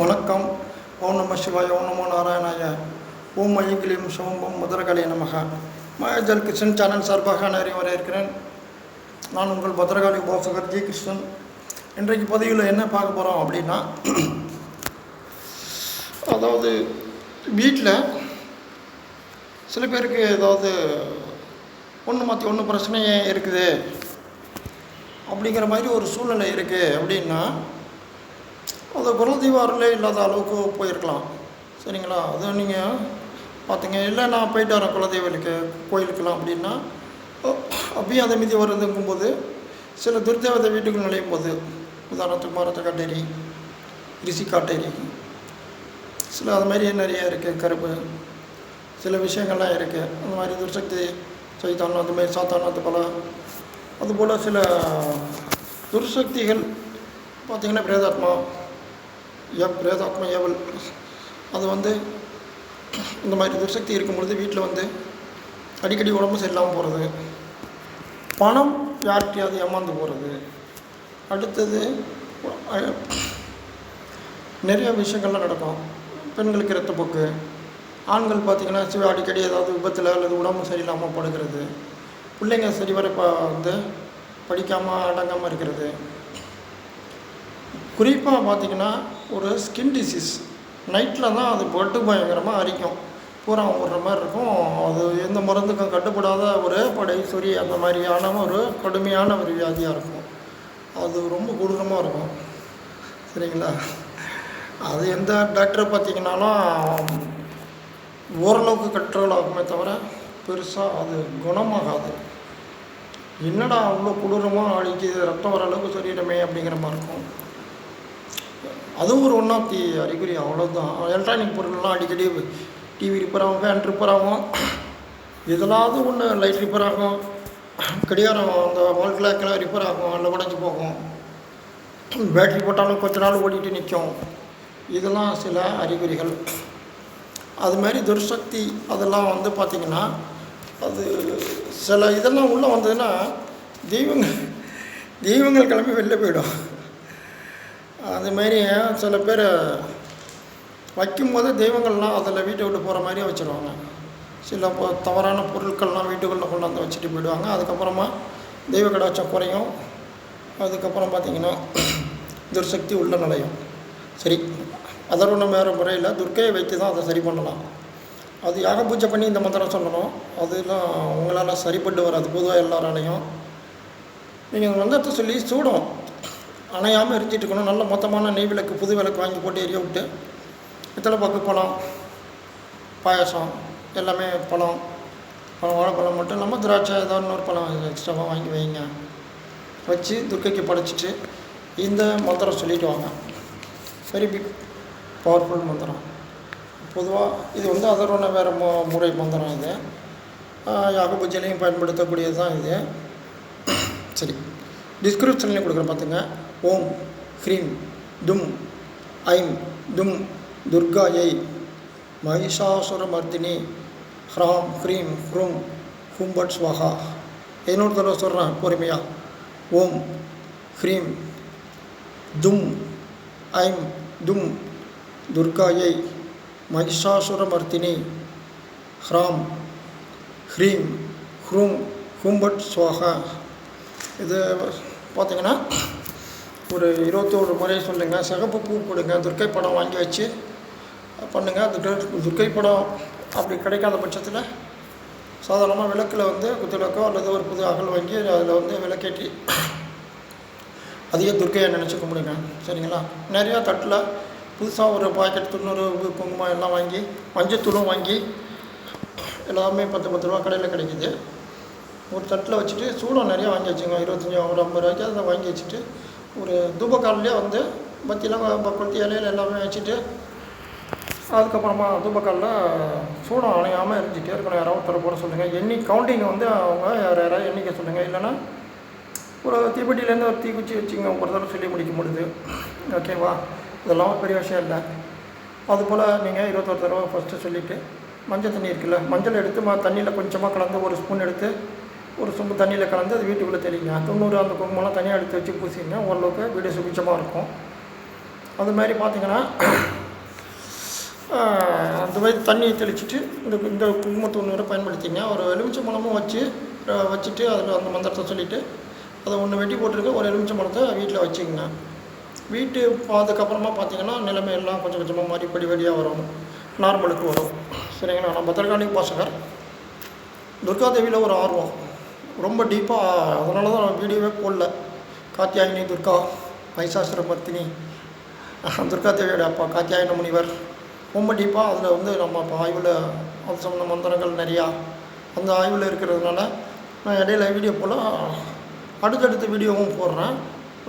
வணக்கம். ஓம் நம சிவாய ஓம் நமோ நாராயணாய. ஓம் மையங்கிலியும் சோம்பம் முதரகலை நமக. மாயஜல் கிருஷ்ணன் சேனல் சார்பாக நிறைய வரவேற்கிறேன். நான் உங்கள் பத்ரகாளி உபாசகர் ஜி கிருஷ்ணன். இன்றைக்கு பதிவில் என்ன பார்க்க போகிறோம் அப்படின்னா அதாவது வீட்டில் சில பேருக்கு ஏதாவது ஒன்று மாற்றி ஒன்று பிரச்சனையே இருக்குது. அப்படிங்கிற மாதிரி ஒரு சூழ்நிலை இருக்குது அப்படின்னா அது குலதெய்வ அருளே இல்லாத அளவுக்கு போயிருக்கலாம். சரிங்களா? அது நீங்கள் பார்த்தீங்க இல்லை நான் போயிட்டு வரேன் குலதெய்வலுக்கு கோயிலுக்கெல்லாம் அப்படின்னா அப்பயும் அதை மீதி வருதுங்கும்போது சில துர்தேவதை வீட்டுக்கு நுழையும் போது உதாரணத்துக்கு மரத்தை காட்டேரி ரிசி காட்டேரி சில அது மாதிரி நிறைய இருக்குது கருப்பு சில விஷயங்கள்லாம் இருக்குது அந்த மாதிரி துர்சக்தி சைத்தானம் அந்த மாதிரி சாத்தானம் அது போல். அதுபோல் சில துர்சக்திகள் பார்த்திங்கன்னா பிரேதாத்மா எவ் பிரேதாத்மா ஏவல். அது வந்து இந்த மாதிரி துர்சக்தி இருக்கும் பொழுது வீட்டில் வந்து அடிக்கடி உடம்பு சரியில்லாமல் போகிறது பணம் யார்கிட்டையாவது ஏமாந்து போகிறது அடுத்தது நிறைய விஷயங்கள்லாம் நடக்கும். பெண்களுக்கு இரத்தப்போக்கு ஆண்கள் பார்த்திங்கன்னா சிவ அடிக்கடி ஏதாவது விபத்தில் அல்லது உடம்பு சரியில்லாமல் படுகிறது. பிள்ளைங்க சரிவர இப்போ வந்து படிக்காமல் அடங்காமல் இருக்கிறது. குறிப்பாக பார்த்திங்கன்னா ஒரு ஸ்கின் டிசீஸ் நைட்டில் தான் அது பட்டு பயங்கரமாக அரிக்கும். பூரா ஓடுற மாதிரி இருக்கும். அது எந்த மருந்துக்கும் கட்டுப்படாத ஒரு படை சொறி அந்த மாதிரியான ஒரு கடுமையான ஒரு வியாதியாக இருக்கும். அது ரொம்ப கொடூரமாக இருக்கும். சரிங்களா? அது எந்த டாக்டரை பார்த்தீங்கன்னாலும் ஓரளவுக்கு கண்ட்ரோல் ஆகுமே தவிர பெருசாக அது குணமாகாது. என்னடா அவ்வளோ கொடூரமாக அழிக்குது? ரத்தம் வர அளவுக்கு சொல்லிடுமே அப்படிங்கிற மாதிரி இருக்கும். அதுவும் ஒரு ஒன் ஆஃப் தி அறிகுறி அவ்வளோதான் எலக்ட்ரானிக் பொருள்லாம் அடிக்கடி டிவி ரிப்பேர் ஆகும் ஃபேன் ரிப்பேர் ஆகும். எதனாவது ஒன்று லைட் ரிப்பேர் ஆகும் கடிகாரம் அந்த வால் கிளாக்கெல்லாம் ரிப்பேர் ஆகும் அதில் உடஞ்சி போகும். பேட்ரி போட்டாலும் கொஞ்ச நாள் ஓடிட்டு நிற்கும் இதெல்லாம் சில அறிகுறிகள். அது மாதிரி துர்சக்தி அதெல்லாம் வந்து பார்த்திங்கன்னா அது சில இதெல்லாம் உள்ளே வந்ததுன்னா தெய்வங்கள் தெய்வங்கள் கிளம்பி வெளில போயிடும். அது மாதிரி சில பேர் வைக்கும்போது தெய்வங்கள்லாம் அதில் வீட்டை விட்டு போகிற மாதிரியே வச்சுருவாங்க. சில தவறான பொருட்கள்லாம் வீட்டுக்குள்ளே கொண்டாந்து வச்சுட்டு போயிடுவாங்க. அதுக்கப்புறமா தெய்வ கடாட்சம் குறையும். அதுக்கப்புறம் பார்த்திங்கன்னா துர்சக்தி உள்ள நுழையும். சரி. அதர்வணம் வேறு முறையில் துர்க்கையை வைத்து தான் அதை சரி பண்ணலாம். அது யாக பூஜை பண்ணி இந்த மந்திரம் சொல்லணும். அதெல்லாம் உங்களால் சரிப்பட்டு வராது. பொதுவாக எல்லாராலையும். நீங்கள் மந்திரத்தை சொல்லி சூடும் அணையாமல் எரிஞ்சிட்டு இருக்கணும் நல்ல மொத்தமான நெய் விளக்கு புது விளக்கு வாங்கி போட்டு எரிய விட்டு இத்தனை பக்கு பழம் பாயாசம் எல்லாமே பழம். பழம் வாழைப்பழம் மட்டும் இல்லாமல் திராட்சை ஏதோ இன்னொரு பழம் எக்ஸ்ட்ராவாக வாங்கி வைங்க. வச்சு துர்க்கைக்கு படைச்சிட்டு இந்த மந்திரம் சொல்லிட்டு வாங்க. வெரி பிக் பவர்ஃபுல் மந்திரம். பொதுவாக இது வந்து அதரோட வேறு மு முறை மந்திரம் இது. ஆஹ் யாக பூஜையிலையும் பயன்படுத்தக்கூடியது தான் இது. சரி. டிஸ்கிரிப்ஷன்லேயும் கொடுக்குறேன் பார்த்துங்க. ஓம் ஹ்ரீம் தும் ஐம் தும் துர்காயை மகிஷாசுரமர்தினி ஹ்ராம் ஹ்ரீம் ஹ்ரூம் ஹும்பட் ஸ்வஹா. இன்னொரு தடவை சொல்கிறேன் பொறுமையாக ஓம் ஹ்ரீம் தும் ஐம் தும் துர்காயை மகிஷாசுரமர்த்தினி ஹ்ராம் ஹ்ரீம் ஹ்ரூம் ஹும்பட் ஸ்வாஹா. இது பார்த்தீங்கன்னா ஒரு இருபத்தோரு முறை சொல்லுங்கள் சிகப்பு பூ கொடுங்க. துர்க்கை படம் வாங்கி வச்சு பண்ணுங்கள் அந்த துர்க்கை படம் அப்படி கிடைக்காத பட்சத்தில் சாதாரணமாக விளக்கில் வந்து குத்துவிளக்கோ அல்லது ஒரு புது அகல் வாங்கி அதில் வந்து விளக்கேற்றி அதையே துர்க்கையை நினச்சி கும்பிடுங்க. சரிங்களா? நிறையா தட்டில் புதுசாக ஒரு பாக்கெட் துண்ணூறு குங்குமம் எல்லாம் வாங்கி மஞ்சத்தூளும் வாங்கி எல்லாமே பத்து பத்து ரூபா கடையில் கிடைக்குது. ஒரு தட்டில் வச்சுட்டு சூடம் நிறையா வாங்கி வச்சுங்க. இருபத்தஞ்சி ஒரு ஐம்பது ரூபாய்க்கு அதை வாங்கி வச்சுட்டு ஒரு தூபக்கால்லையே வந்து பத்தியெல்லாம் கொளுத்தி இலையில எல்லாமே வச்சுட்டு அதுக்கப்புறமா தூபக்காலில் சூடம் அணையாமல் எரிஞ்சிட்டே இருக்கணும். யாராவது ஒருத்தரை போட சொல்லுங்கள் எண்ணி கவுண்டிங் வந்து அவங்க யார் யாராவது எண்ணிக்க சொல்லுங்கள் இல்லைன்னா ஒரு தீப்பெட்டிலேருந்து ஒரு தீக்குச்சி வச்சுங்க ஒரு தடவை சொல்லி முடிக்க முடியுது. ஓகேவா இதெல்லாம் ஒரு பெரிய விஷயம் இல்லை. அதுபோல் நீங்கள் இருபத்தொரு தடவை ஃபஸ்ட்டு சொல்லிவிட்டு மஞ்சள் தண்ணி இருக்குல்ல மஞ்சள் எடுத்து ம தண்ணியில் கொஞ்சமாக கலந்து ஒரு ஸ்பூன் எடுத்து ஒரு சொம்பு தண்ணியில் கலந்து அது வீட்டுக்குள்ளே தெளிங்க. தொண்ணூறு அந்த குங்குமம்லாம் தனியாக எடுத்து வச்சு பூசிங்க ஓரளவுக்கு வீடு சுபிச்சமாக இருக்கும். அது மாதிரி பார்த்தீங்கன்னா அந்த மாதிரி தண்ணியை தெளிச்சிட்டு இந்த இந்த குங்குமத்தூணூரை பயன்படுத்திங்க. ஒரு எலுமிச்சை பழமும் வச்சு வச்சுட்டு அதில் அந்த மந்திரத்தை சொல்லிவிட்டு அதை ஒன்று வெட்டி போட்டிருக்க ஒரு எலுமிச்சை பழத்தை வீட்டில் வச்சுக்கோங்க. வீட்டு அதுக்கப்புறமா பார்த்தீங்கன்னா நிலைமை எல்லாம் கொஞ்சம் கொஞ்சமாக மாறி வழியாக வரும். நார்மலுக்கு வரும். சரிங்களா? நான் பத்திரகாளி துர்கா துர்காதேவியில் ஒரு ஆர்வம். ரொம்ப டீப்பாக அதனால தான் நான் வீடியோவே போடல. காத்தியாயினி துர்கா மைசாசுர மர்த்தினி துர்கா தேவியோட அப்பா காத்தியாயன முனிவர். ரொம்ப டீப்பாக அதில் வந்து நம்ம இப்போ ஆய்வில் அது சம்மந்த மந்திரங்கள் நிறையா அந்த ஆய்வில் இருக்கிறதுனால நான் இடையில வீடியோ போல் அடுத்தடுத்த வீடியோவும் போடுறேன்.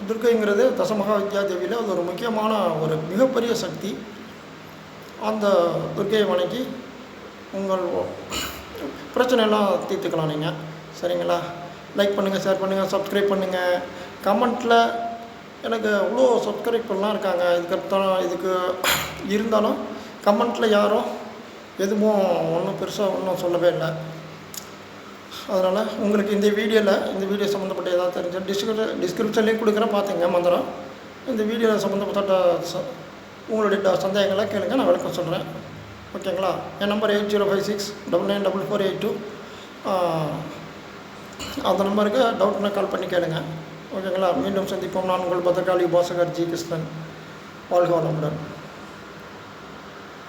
துர்க்கைங்கிறது தசமகா வித்யா தேவியில் அது ஒரு முக்கியமான ஒரு மிகப்பெரிய சக்தி. அந்த துர்க்கையை வணங்கி உங்கள் பிரச்சனையெல்லாம் தீர்த்துக்கலாம் நீங்கள் சரிங்களா? லைக் பண்ணுங்கள் ஷேர் பண்ணுங்கள் சப்ஸ்கிரைப் பண்ணுங்கள் கமெண்ட்டில் எனக்கு அவ்வளோ சப்ஸ்கிரைபர்லாம் இருக்காங்க. இதுக்கப்புறம் இதுக்கு இருந்தாலும் கமெண்ட்டில் யாரும் எதுவும் ஒன்றும் பெருசாக ஒன்றும் சொல்லவே இல்லை. அதனால் உங்களுக்கு இந்த வீடியோவில் இந்த வீடியோ சம்மந்தப்பட்ட ஏதாவது தெரிஞ்ச டிஸ்கிரிப்ஷன் டிஸ்கிரிப்ஷன்லேயும் கொடுக்குறேன் பார்த்துங்க மந்திரம். இந்த வீடியோவில் சம்மந்தப்பட்ட உங்களுடைய ட- சந்தேகங்களை கேளுங்க நான் விளக்கம் சொல்கிறேன் ஓகேங்களா? என் number eight zero five six double nine double four eight two அந்த நம்பருக்கு டவுட்னா கால் பண்ணி கேளுங்க. ஓகேங்களா மீண்டும் சந்திப்போம். நான் உங்கள் பத்திரகாளி பாசகர் ஜி கிருஷ்ணன். வாழ்க வளமுடன்.